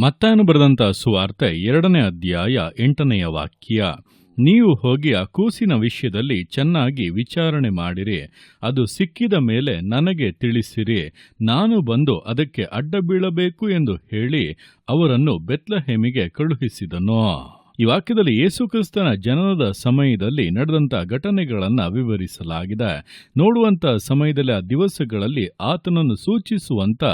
ಮತ್ತಾಯನು ಬರೆದಂತ ಸುವಾರ್ತೆ ಎರಡನೇ ಅಧ್ಯಾಯ ಎಂಟನೆಯ ವಾಕ್ಯ. ನೀವು ಹೋಗಿ ಆ ಕೂಸಿನ ವಿಷಯದಲ್ಲಿ ಚೆನ್ನಾಗಿ ವಿಚಾರಣೆ ಮಾಡಿರಿ. ಅದು ಸಿಕ್ಕಿದ ಮೇಲೆ ನನಗೆ ತಿಳಿಸಿರಿ. ನಾನು ಬಂದು ಅದಕ್ಕೆ ಅಡ್ಡ ಬೀಳಬೇಕು ಎಂದು ಹೇಳಿ ಅವರನ್ನು ಬೆತ್ಲಹೇಮಿಗೆ ಕಳುಹಿಸಿದನು. ಈ ವಾಕ್ಯದಲ್ಲಿ ಯೇಸು ಕ್ರಿಸ್ತನ ಜನನದ ಸಮಯದಲ್ಲಿ ನಡೆದಂತ ಘಟನೆಗಳನ್ನು ವಿವರಿಸಲಾಗಿದೆ. ನೋಡುವಂತ ಸಮಯದಲ್ಲಿ, ಆ ದಿವಸಗಳಲ್ಲಿ ಆತನನ್ನು ಸೂಚಿಸುವಂತ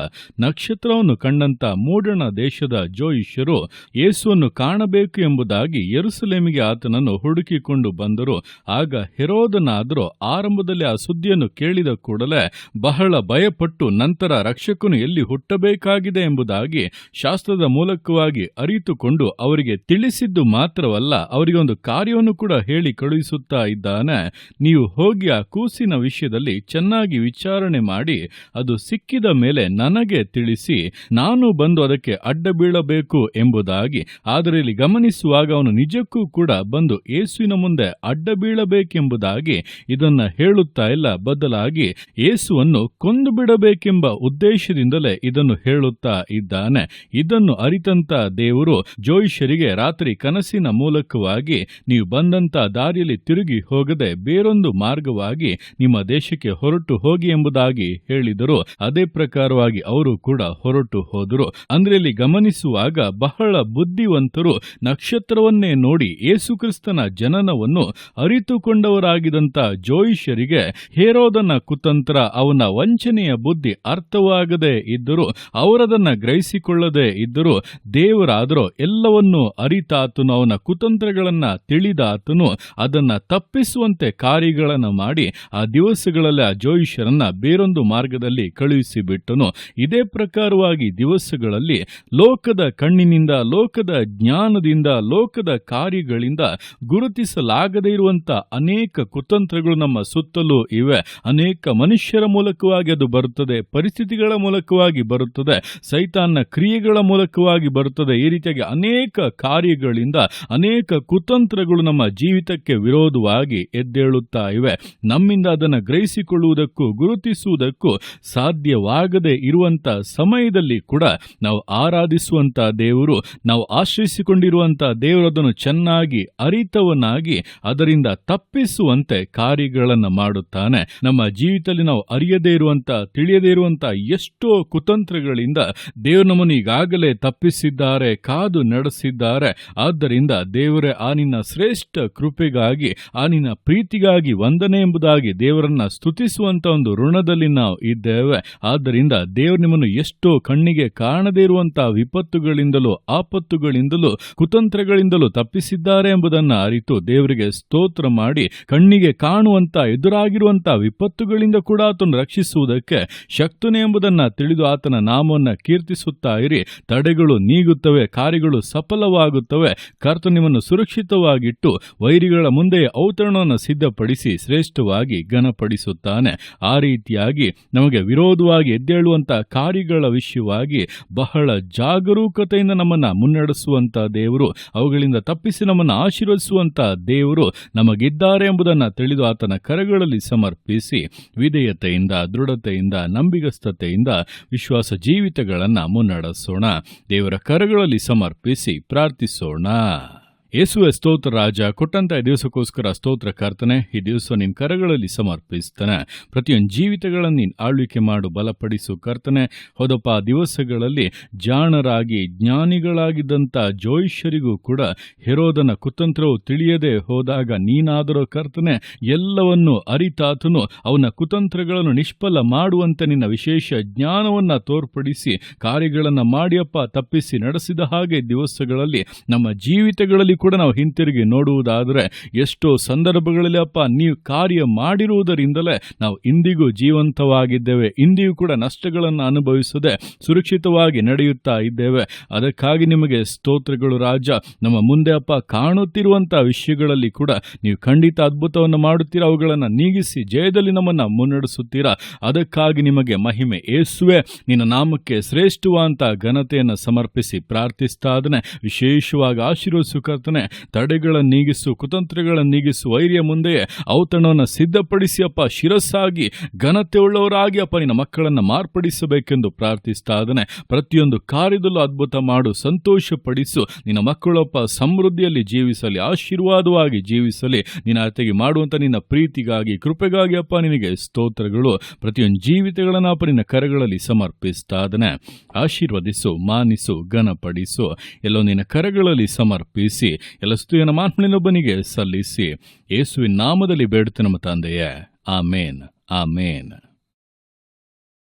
ನಕ್ಷತ್ರವನ್ನು ಕಂಡಂತ ಮೂಡಣ ದೇಶದ ಜೋಯಿಷ್ಯರು ಯೇಸುವನ್ನು ಕಾಣಬೇಕು ಎಂಬುದಾಗಿ ಯರುಸಲೇಮಿಗೆ ಆತನನ್ನು ಹುಡುಕಿಕೊಂಡು ಬಂದರು. ಆಗ ಹೆರೋದನಾದರೂ ಆರಂಭದಲ್ಲಿ ಆ ಸುದ್ದಿಯನ್ನು ಕೇಳಿದ ಕೂಡಲೇ ಬಹಳ ಭಯಪಟ್ಟು ನಂತರ ರಕ್ಷಕನು ಎಲ್ಲಿ ಹುಟ್ಟಬೇಕಾಗಿದೆ ಎಂಬುದಾಗಿ ಶಾಸ್ತ್ರದ ಮೂಲಕವಾಗಿ ಅರಿತುಕೊಂಡು ಅವರಿಗೆ ತಿಳಿಸಿದ್ದು ಮಾತ್ರವಲ್ಲ ಅವರಿಗೆ ಒಂದು ಕಾರ್ಯವನ್ನು ಕೂಡ ಹೇಳಿ ಕಳುಹಿಸುತ್ತಾ ಇದ್ದಾನೆ. ನೀವು ಹೋಗಿ ಆ ಕೂಸಿನ ವಿಷಯದಲ್ಲಿ ಚೆನ್ನಾಗಿ ವಿಚಾರಣೆ ಮಾಡಿ, ಅದು ಸಿಕ್ಕಿದ ಮೇಲೆ ನನಗೆ ತಿಳಿಸಿ, ನಾನು ಬಂದು ಅದಕ್ಕೆ ಅಡ್ಡ ಬೀಳಬೇಕು ಎಂಬುದಾಗಿ. ಆದರೆ ಇಲ್ಲಿ ಗಮನಿಸುವಾಗ ಅವನು ನಿಜಕ್ಕೂ ಕೂಡ ಬಂದು ಯೇಸುವಿನ ಮುಂದೆ ಅಡ್ಡ ಬೀಳಬೇಕೆಂಬುದಾಗಿ, ಇದನ್ನ ಹೇಳುತ್ತಾ ಇಲ್ಲ, ಬದಲಾಗಿ ಯೇಸುವನ್ನು ಕೊಂದು ಬಿಡಬೇಕೆಂಬ ಉದ್ದೇಶದಿಂದಲೇ ಇದನ್ನು ಹೇಳುತ್ತಾ ಇದ್ದಾನೆ. ಇದನ್ನು ಅರಿತಂತ ದೇವರು ಜೋಯಿಷರಿಗೆ ರಾತ್ರಿ ಕನಸಿನ ಮೂಲಕವಾಗಿ ನೀವು ಬಂದಂತ ದಾರಿಯಲ್ಲಿ ತಿರುಗಿ ಹೋಗದೆ ಬೇರೊಂದು ಮಾರ್ಗವಾಗಿ ನಿಮ್ಮ ದೇಶಕ್ಕೆ ಹೊರಟು ಹೋಗಿ ಎಂಬುದಾಗಿ ಹೇಳಿದರು. ಅದೇ ಪ್ರಕಾರವಾಗಿ ಅವರು ಕೂಡ ಹೊರಟು ಹೋದರು. ಅಂದ್ರೆ ಇಲ್ಲಿ ಗಮನಿಸುವಾಗ ಬಹಳ ಬುದ್ಧಿವಂತರು ನಕ್ಷತ್ರವನ್ನೇ ನೋಡಿ ಯೇಸುಕ್ರಿಸ್ತನ ಜನನವನ್ನು ಅರಿತುಕೊಂಡವರಾಗಿದಂತ ಜೋಯಿಷರಿಗೆ ಹೇರೋದನ ಕುತಂತ್ರ ಅವನ ವಂಚನೆಯ ಬುದ್ಧಿ ಅರ್ಥವಾಗದೇ ಇದ್ದರೂ. ಅವರದನ್ನ ಗ್ರಹಿಸಿಕೊಳ್ಳದೆ ಇದ್ದರೂ. ದೇವರಾದರೂ ಎಲ್ಲವನ್ನೂ ಅರಿತಾತನು. ಅವನ ಕುತಂತ್ರಗಳನ್ನ ತಿಳಿದಾತನು ಅದನ್ನು ತಪ್ಪಿಸುವಂತೆ ಕಾರ್ಯಗಳನ್ನು ಮಾಡಿ ಆ ದಿವಸಗಳಲ್ಲಿ ಆ ಜೋಯಿಷರನ್ನ ಬೇರೊಂದು ಮಾರ್ಗದಲ್ಲಿ ಕಳುಹಿಸಿಬಿಟ್ಟನು. ಇದೇ ಪ್ರಕಾರವಾಗಿ ದಿವಸಗಳಲ್ಲಿ ಲೋಕದ ಕಣ್ಣಿನಿಂದ, ಲೋಕದ ಜ್ಞಾನದಿಂದ, ಲೋಕದ ಕಾರ್ಯಗಳಿಂದ ಗುರುತಿಸಲಾಗದೇ ಇರುವಂಥ ಅನೇಕ ಕುತಂತ್ರಗಳು ನಮ್ಮ ಸುತ್ತಲೂ ಇವೆ. ಅನೇಕ ಮನುಷ್ಯರ ಮೂಲಕವಾಗಿ ಅದು ಬರುತ್ತದೆ, ಪರಿಸ್ಥಿತಿಗಳ ಮೂಲಕವಾಗಿ ಬರುತ್ತದೆ, ಸೈತಾನ್ನ ಕ್ರಿಯೆಗಳ ಮೂಲಕವಾಗಿ ಬರುತ್ತದೆ. ಈ ರೀತಿಯಾಗಿ ಅನೇಕ ಕಾರ್ಯಗಳಿಂದ ಅನೇಕ ಕುತಂತ್ರಗಳು ನಮ್ಮ ಜೀವಿತಕ್ಕೆ ವಿರೋಧವಾಗಿ ಎದ್ದೇಳುತ್ತಾ ಇವೆ. ನಮ್ಮಿಂದ ಅದನ್ನು ಗ್ರಹಿಸಿಕೊಳ್ಳುವುದಕ್ಕೂ ಗುರುತಿಸುವುದಕ್ಕೂ ಸಾಧ್ಯವಾಗದೇ ಇರುವಂತ ಸಮಯದಲ್ಲಿ ಕೂಡ ನಾವು ಆರಾಧಿಸುವಂತ ದೇವರು, ನಾವು ಆಶ್ರಯಿಸಿಕೊಂಡಿರುವಂತ ದೇವರು ಅದನ್ನು ಚೆನ್ನಾಗಿ ಅರಿತವನಾಗಿ ಅದರಿಂದ ತಪ್ಪಿಸುವಂತೆ ಕಾರ್ಯಗಳನ್ನು ಮಾಡುತ್ತಾನೆ. ನಮ್ಮ ಜೀವಿತದಲ್ಲಿ ನಾವು ಅರಿಯದೇ ಇರುವಂತ, ತಿಳಿಯದೇ ಇರುವಂತ ಎಷ್ಟೋ ಕುತಂತ್ರಗಳಿಂದ ದೇವರು ನಮ್ಮನ್ನು ತಪ್ಪಿಸಿದ್ದಾರೆ, ಕಾದು ನಡೆಸಿದ್ದಾರೆ. ಆದ್ದರಿಂದ ದೇವರೇ, ಆ ನಿನ್ನ ಶ್ರೇಷ್ಠ ಕೃಪೆಗಾಗಿ, ಆ ನಿನ್ನ ಪ್ರೀತಿಗಾಗಿ ವಂದನೆ ಎಂಬುದಾಗಿ ದೇವರನ್ನ ಸ್ತುತಿಸುವಂತ ಒಂದು ಋಣದಲ್ಲಿ ನಾವು ಇದ್ದೇವೆ. ಆದ್ದರಿಂದ ದೇವರು ನಿಮ್ಮನ್ನು ಎಷ್ಟೋ ಕಣ್ಣಿಗೆ ಕಾಣದೇ ಇರುವಂತಹ ವಿಪತ್ತುಗಳಿಂದಲೂ, ಆಪತ್ತುಗಳಿಂದಲೂ, ಕುತಂತ್ರಗಳಿಂದಲೂ ತಪ್ಪಿಸಿದ್ದಾರೆ ಎಂಬುದನ್ನು ಅರಿತು ದೇವರಿಗೆ ಸ್ತೋತ್ರ ಮಾಡಿ, ಕಣ್ಣಿಗೆ ಕಾಣುವಂತ, ಎದುರಾಗಿರುವಂತ ವಿಪತ್ತುಗಳಿಂದ ಕೂಡ ಆತನು ರಕ್ಷಿಸುವುದಕ್ಕೆ ಶಕ್ತನೇ ಎಂಬುದನ್ನ ತಿಳಿದು ಆತನ ನಾಮವನ್ನು ಕೀರ್ತಿಸುತ್ತಾ ಇರಿ. ತಡೆಗಳು ನೀಗುತ್ತವೆ, ಕಾರ್ಯಗಳು ಸಫಲವಾಗುತ್ತವೆ. ಕರ್ತ ನಿಮ್ಮನ್ನು ಸುರಕ್ಷಿತವಾಗಿಟ್ಟು ವೈರಿಗಳ ಮುಂದೆ ಔತರಣವನ್ನು ಸಿದ್ಧಪಡಿಸಿ ಶ್ರೇಷ್ಠವಾಗಿ ಘನಪಡಿಸುತ್ತಾನೆ. ಆ ರೀತಿಯಾಗಿ ನಮಗೆ ವಿರೋಧವಾಗಿ ಎದ್ದೇಳುವಂತಹ ಕಾರ್ಯಗಳ ವಿಷಯವಾಗಿ ಬಹಳ ಜಾಗರೂಕತೆಯಿಂದ ನಮ್ಮನ್ನ ಮುನ್ನಡೆಸುವಂತ ದೇವರು, ಅವುಗಳಿಂದ ತಪ್ಪಿಸಿ ನಮ್ಮನ್ನು ಆಶೀರ್ವದಿಸುವಂಥ ದೇವರು ನಮಗಿದ್ದಾರೆ ಎಂಬುದನ್ನು ತಿಳಿದು ಆತನ ಕರಗಳಲ್ಲಿ ಸಮರ್ಪಿಸಿ ವಿಧೇಯತೆಯಿಂದ, ದೃಢತೆಯಿಂದ, ನಂಬಿಗಸ್ತತೆಯಿಂದ ವಿಶ್ವಾಸ ಜೀವಿತಗಳನ್ನು ಮುನ್ನಡೆಸೋಣ. ದೇವರ ಕರಗಳಲ್ಲಿ ಸಮರ್ಪಿಸಿ ಪ್ರಾರ್ಥಿಸೋಣ. Doa ಯೇಸುವೆ ಸ್ತೋತ್ರ ರಾಜ, ಕೊಟ್ಟಂತ ಈ ದಿವಸಕ್ಕೋಸ್ಕರ ಸ್ತೋತ್ರ ಕರ್ತನೆ, ಈ ದಿವಸ ನಿನ್ನ ಕರಗಳಲ್ಲಿ ಸಮರ್ಪಿಸ್ತಾನೆ. ಪ್ರತಿಯೊಂದು ಜೀವಿತಗಳನ್ನು ನೀನು ಆಳ್ವಿಕೆ ಮಾಡು, ಬಲಪಡಿಸು ಕರ್ತನೆ. ಹೋದಪ್ಪ ದಿವಸಗಳಲ್ಲಿ ಜಾಣರಾಗಿ ಜ್ಞಾನಿಗಳಾಗಿದ್ದಂಥ ಜೋಯಿಷ್ಯರಿಗೂ ಕೂಡ ಹೆರೋದನ ಕುತಂತ್ರವು ತಿಳಿಯದೆ ಹೋದಾಗ ನೀನಾದರೂ ಕರ್ತನೆ, ಎಲ್ಲವನ್ನು ಅರಿತಾತನು, ಅವನ ಕುತಂತ್ರಗಳನ್ನು ನಿಷ್ಫಲ ಮಾಡುವಂತೆ ನಿನ್ನ ವಿಶೇಷ ಜ್ಞಾನವನ್ನು ತೋರ್ಪಡಿಸಿ, ಕಾರ್ಯಗಳನ್ನು ಮಾಡಿಯಪ್ಪ, ತಪ್ಪಿಸಿ ನಡೆಸಿದ ಹಾಗೆ ದಿವಸಗಳಲ್ಲಿ ನಮ್ಮ ಜೀವಿತಗಳಲ್ಲಿ ಕೂಡ ನಾವು ಹಿಂತಿರುಗಿ ನೋಡುವುದಾದರೆ ಎಷ್ಟೋ ಸಂದರ್ಭಗಳಲ್ಲಿ ಅಪ್ಪ ನೀವು ಕಾರ್ಯ ಮಾಡಿರುವುದರಿಂದಲೇ ನಾವು ಇಂದಿಗೂ ಜೀವಂತವಾಗಿದ್ದೇವೆ. ಇಂದಿಗೂ ಕೂಡ ನಷ್ಟಗಳನ್ನು ಅನುಭವಿಸದೆ ಸುರಕ್ಷಿತವಾಗಿ ನಡೆಯುತ್ತಾ ಇದ್ದೇವೆ. ಅದಕ್ಕಾಗಿ ನಿಮಗೆ ಸ್ತೋತ್ರಗಳು ರಾಜ. ನಮ್ಮ ಮುಂದೆ ಅಪ್ಪ ಕಾಣುತ್ತಿರುವಂಥ ವಿಷಯಗಳಲ್ಲಿ ಕೂಡ ನೀವು ಖಂಡಿತ ಅದ್ಭುತವನ್ನು ಮಾಡುತ್ತೀರಾ? ಅವುಗಳನ್ನು ನೀಗಿಸಿ ಜಯದಲ್ಲಿ ನಮ್ಮನ್ನು ಮುನ್ನಡೆಸುತ್ತೀರಾ? ಅದಕ್ಕಾಗಿ ನಿಮಗೆ ಮಹಿಮೆ. ಏಸುವೆ ನಿನ್ನ ನಾಮಕ್ಕೆ ಶ್ರೇಷ್ಠವಾದಂಥ ಘನತೆಯನ್ನು ಸಮರ್ಪಿಸಿ ಪ್ರಾರ್ಥಿಸ್ತಾ ಅದನ್ನೇ ವಿಶೇಷವಾಗಿ ಆಶೀರ್ವದಿಸು ಕರ್ತನೆ ತಡೆಗಳನ್ನು ತಡೆಗಳ ನೀಗಿಸು ಕುತಂತ್ರಗಳ ನೀಗಿಸು, ವೈರ್ಯ ಮುಂದೆ ಔತಣವನ್ನು ಸಿದ್ಧಪಡಿಸಿ ಅಪ್ಪ, ಶಿರಸ್ಸಾಗಿ ಘನತೆ ಉಳ್ಳವರಾಗಿ ಅಪ್ಪ, ನಿನ್ನ ಮಕ್ಕಳನ್ನು ಮಾರ್ಪಡಿಸಬೇಕೆಂದು ಪ್ರಾರ್ಥಿಸ್ತಾ ಇದ್ದಾನೆ. ಪ್ರತಿಯೊಂದು ಕಾರ್ಯದಲ್ಲೂ ಅದ್ಭುತ ಮಾಡು ಸಂತೋಷ ಪಡಿಸು ನಿನ್ನ ಮಕ್ಕಳಪ್ಪ ಸಮೃದ್ಧಿಯಲ್ಲಿ ಜೀವಿಸಲಿ, ಆಶೀರ್ವಾದವಾಗಿ ಜೀವಿಸಲಿ. ನಿನ್ನ ಅತೆಗೆ ಮಾಡುವಂಥ ನಿನ್ನ ಪ್ರೀತಿಗಾಗಿ, ಕೃಪೆಗಾಗಿ ಅಪ್ಪ, ನಿನಗೆ ಸ್ತೋತ್ರಗಳು. ಪ್ರತಿಯೊಂದು ಜೀವಿತಗಳನ್ನು ಅಪ್ಪ, ನಿನ್ನ ಕರಗಳಲ್ಲಿ ಸಮರ್ಪಿಸ್ತಾ ಇದ್ದಾನೆ. ಆಶೀರ್ವದಿಸು, ಮಾನಿಸು, ಘನಪಡಿಸು. ಎಲ್ಲೋ ನಿನ್ನ ಕರಗಳಲ್ಲಿ ಸಮರ್ಪಿಸಿ ಎಲ್ಲ ಸ್ತುಯನ ಮಾತ್ಮನಿನೊಬ್ಬನಿಗೆ ಸಲ್ಲಿಸಿ. ಯೇಸುವಿನ ನಾಮದಲ್ಲಿ ಬೇಡುತ್ತೆ ನಮ್ಮ ತಂದೆಯೇ. ಆಮೇನ್. ಆಮೇನ್.